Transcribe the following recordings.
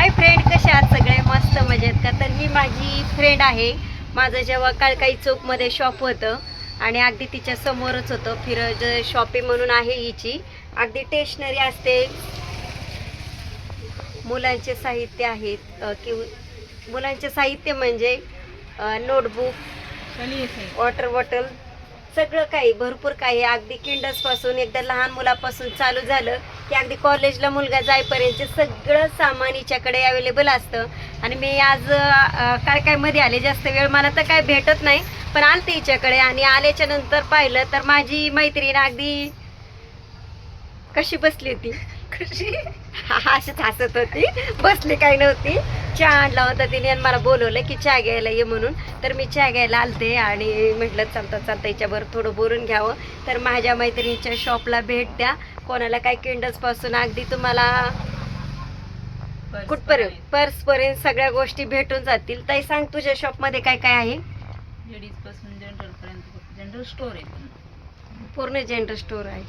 Hi friend कसे आहात सगळे? मस्त मजेत का? तर मी माझी फ्रेंड आहे. माझं जेव्हा काळकाई चौकमध्ये शॉप होतं आणि अगदी तिच्या समोरच होतं. फिरज शॉपी म्हणून आहे हिची. अगदी टेशनरी असते. मुलांचे साहित्य आहेत. किंवा मुलांचे साहित्य म्हणजे नोटबुक वॉटर बॉटल सगळं काही भरपूर काही. अगदी किंडसपासून एकदा लहान मुलापासून चालू झालं. की अगदी कॉलेजला मुलगा जाईपर्यंत सगळं सामान हिच्याकडे अवेलेबल असतं. आणि मी आज काय काय मध्ये आले जास्त वेळ मला तर काय भेटत नाही पण आलते हिच्याकडे. आणि आल्याच्यानंतर पाहिलं तर माझी मैत्रीण अगदी कशी बसली होती. कशी? अशीच हसत होती. बसली काही नव्हती. चहा आणला होता तिने आणि मला बोलवलं की चहा घ्यायला ये म्हणून. तर मी चहा घ्यायला आलते आणि म्हटलं चालता चालता हिच्याबरोबर थोडं बोलून घ्यावं. तर माझ्या मैत्रिणीच्या शॉपला भेट द्या. कोणाला काय किंडल्सपासून अगदी तुम्हाला कुठपर्यंत पर्स पर्यंत सगळ्या गोष्टी भेटून जातील. ताई सांग तुझ्या शॉपमध्ये काय काय आहे? लेडीजपासून जनरल आहे पूर्ण. जनरल स्टोर आहे.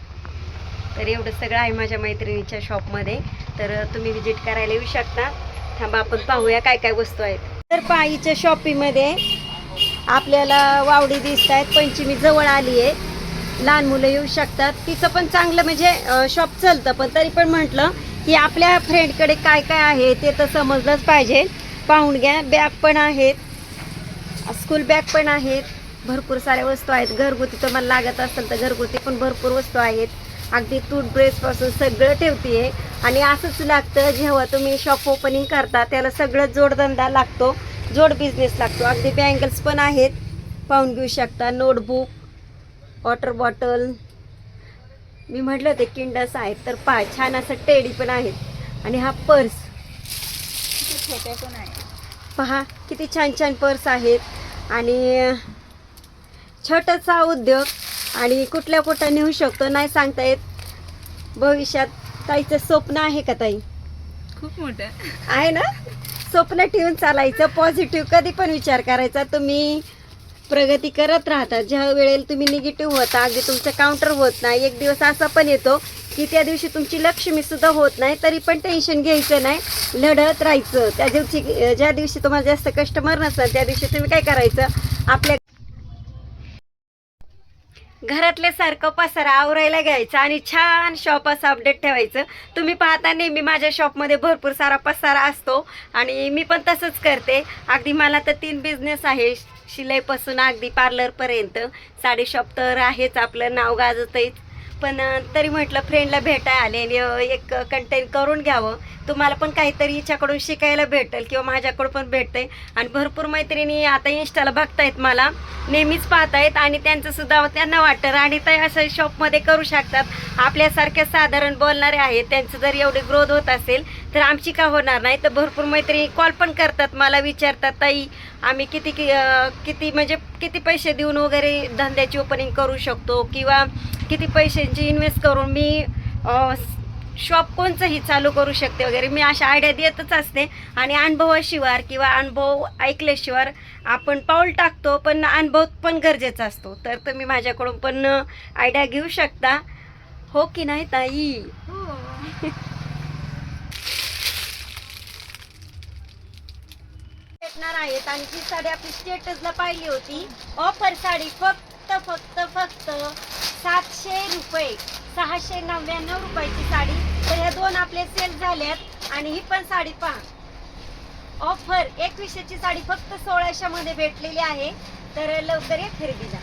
तर एवढं सगळं आहे माझ्या मैत्रिणीच्या शॉपमध्ये तर तुम्ही विजिट करायला येऊ शकता. थांबा आपण पाहूया काय काय वस्तू आहेत. तर पाईच्या शॉपिंगमध्ये आपल्याला वावडी दिसत आहेत पंचमी जवळ आली आहे लहान मुलं येऊ शकतात. तिचं पण चांगलं म्हणजे शॉप चालतं. पण तरी पण म्हटलं की आपल्या फ्रेंडकडे काय काय आहे ते तर समजलंच पाहिजे. पाहून घ्या. बॅग पण आहेत. स्कूल बॅग पण आहेत. भरपूर साऱ्या वस्तू आहेत. घरगुती तुम्हाला लागत असेल तर घरगुती पण भरपूर वस्तू आहेत. अगदी टूथब्रशपासून सगळं ठेवते आणि असंच लागतं जेव्हा तुम्ही शॉप ओपनिंग करता त्याला सगळं जोडधंदा लागतो. जोड बिझनेस लागतो. अगदी बँगल्स पण आहेत. पाहून घेऊ शकता. Notebook water bottle. मी म्हटलं होते किंडस आहेत तर पा छान असं टेडी पण आहेत. आणि हा पर्स. छोट्या पण आहे पहा किती छान छान पर्स आहेत. आणि छोटासा उद्योग. आणि कुठल्या कुठं नेऊ शकतो नाही सांगता येत. भविष्यात ताईचं स्वप्न आहे का ताई? खूप मोठं. आहे ना? स्वप्न ठेवून चालायचं पॉझिटिव्ह कधी पण विचार करायचा. तुम्ही प्रगती करत राहतात. ज्या वेळेला तुम्ही निगेटिव्ह होता अगदी तुमचं काउंटर होत नाही. एक दिवस असा पण येतो की त्या दिवशी तुमची लक्ष्मी सुद्धा होत नाही तरी पण टेन्शन घ्यायचं नाही. लढत राहायचं. त्या दिवशी ज्या दिवशी तुम्हाला जास्त कस्टमर नसतात त्या दिवशी तुम्ही काय करायचं? आपल्या घरातल्या सारखं पसारा आवरायला घ्यायचा आणि छान शॉप असं अपडेट ठेवायचं. तुम्ही पाहता नेहमी माझ्या शॉपमध्ये भरपूर सारा पसारा असतो आणि मी पण तसंच करते. अगदी मला तर तीन बिझनेस आहे. शिलाईपासून अगदी पार्लरपर्यंत साडी शॉप तर आहेच आपलं नाव गाजतच पण तरी म्हटलं फ्रेंडला भेटाय आले आणि एक कंटेंट करून घ्यावं. तुम्हाला पण काहीतरी हिच्याकडून शिकायला भेटेल किंवा माझ्याकडून पण भेटतंय. आणि भरपूर मैत्रिणी आता इन्स्टाला बघतायत मला. नेहमीच पाहतायत आणि त्यांचं सुद्धा त्यांना वाटतं. आणि ते असं शॉपमध्ये करू शकतात. आपल्यासारख्या साधारण बोलणारे आहेत. त्यांचं जर एवढी ग्रोथ होत असेल तर आमची का होणार नाही? तर भरपूर मैत्रिणी कॉल पण करतात मला विचारतात ताई आम्ही किती कि- किती म्हणजे किती पैसे देऊन वगैरे धंद्याची ओपनिंग करू शकतो? किंवा किती पैशांची इन्व्हेस्ट करून मी शॉप कोणचंही चालू करू शकते वगैरे. मी अशा आयडिया देतच असते. आणि अनुभवाशिवाय किंवा अनुभव ऐकल्याशिवाय आपण पाऊल टाकतो पण अनुभव पण गरजेचा असतो. तर तुम्ही माझ्याकडून पण आयडिया घेऊ शकता. हो की नाही ताई? भेटणार आहेत. आणि ती साडी आपली स्टेटसला पाहिली होती. ऑफर साडी फक्त फक्त फक्त सातशे रुपये सहाशे नव्याण्णव रुपयाची साडी. तर ह्या दोन आपले सेल झाल्यात आणि ही पण साडी पहा. ऑफर एकवीसशेची साडी फक्त सोळाशे मध्ये भेटलेली आहे. तर लवकर या खरेदीला.